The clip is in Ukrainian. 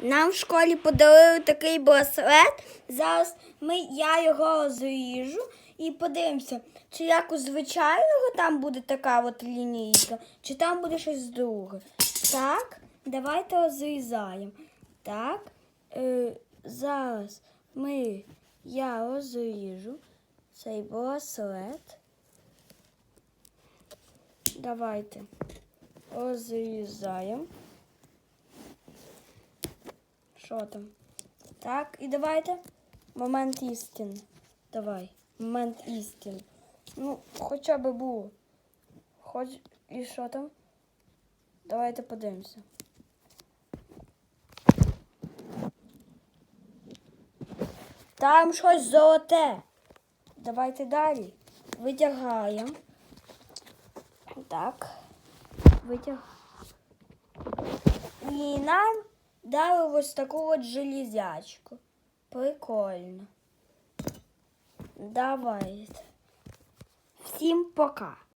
Нам в школі подарили такий браслет. Зараз ми, я його розріжу і подивимося, чи як у звичайного там буде така от лінійка, чи там буде щось друге. Так, давайте розрізаємо. Так, е, зараз ми, я розріжу цей браслет. Давайте розрізаємо. Що там? Так, і давайте. Момент істини. Давай. Момент істини. Ну, хоча б було. Хоч і що там? Давайте подивимося. Там щось золоте. Давайте далі. Витягаємо. Так. Витяг. І нам дали ось таку от железячку. Прикольно. Давайте. Всім пока.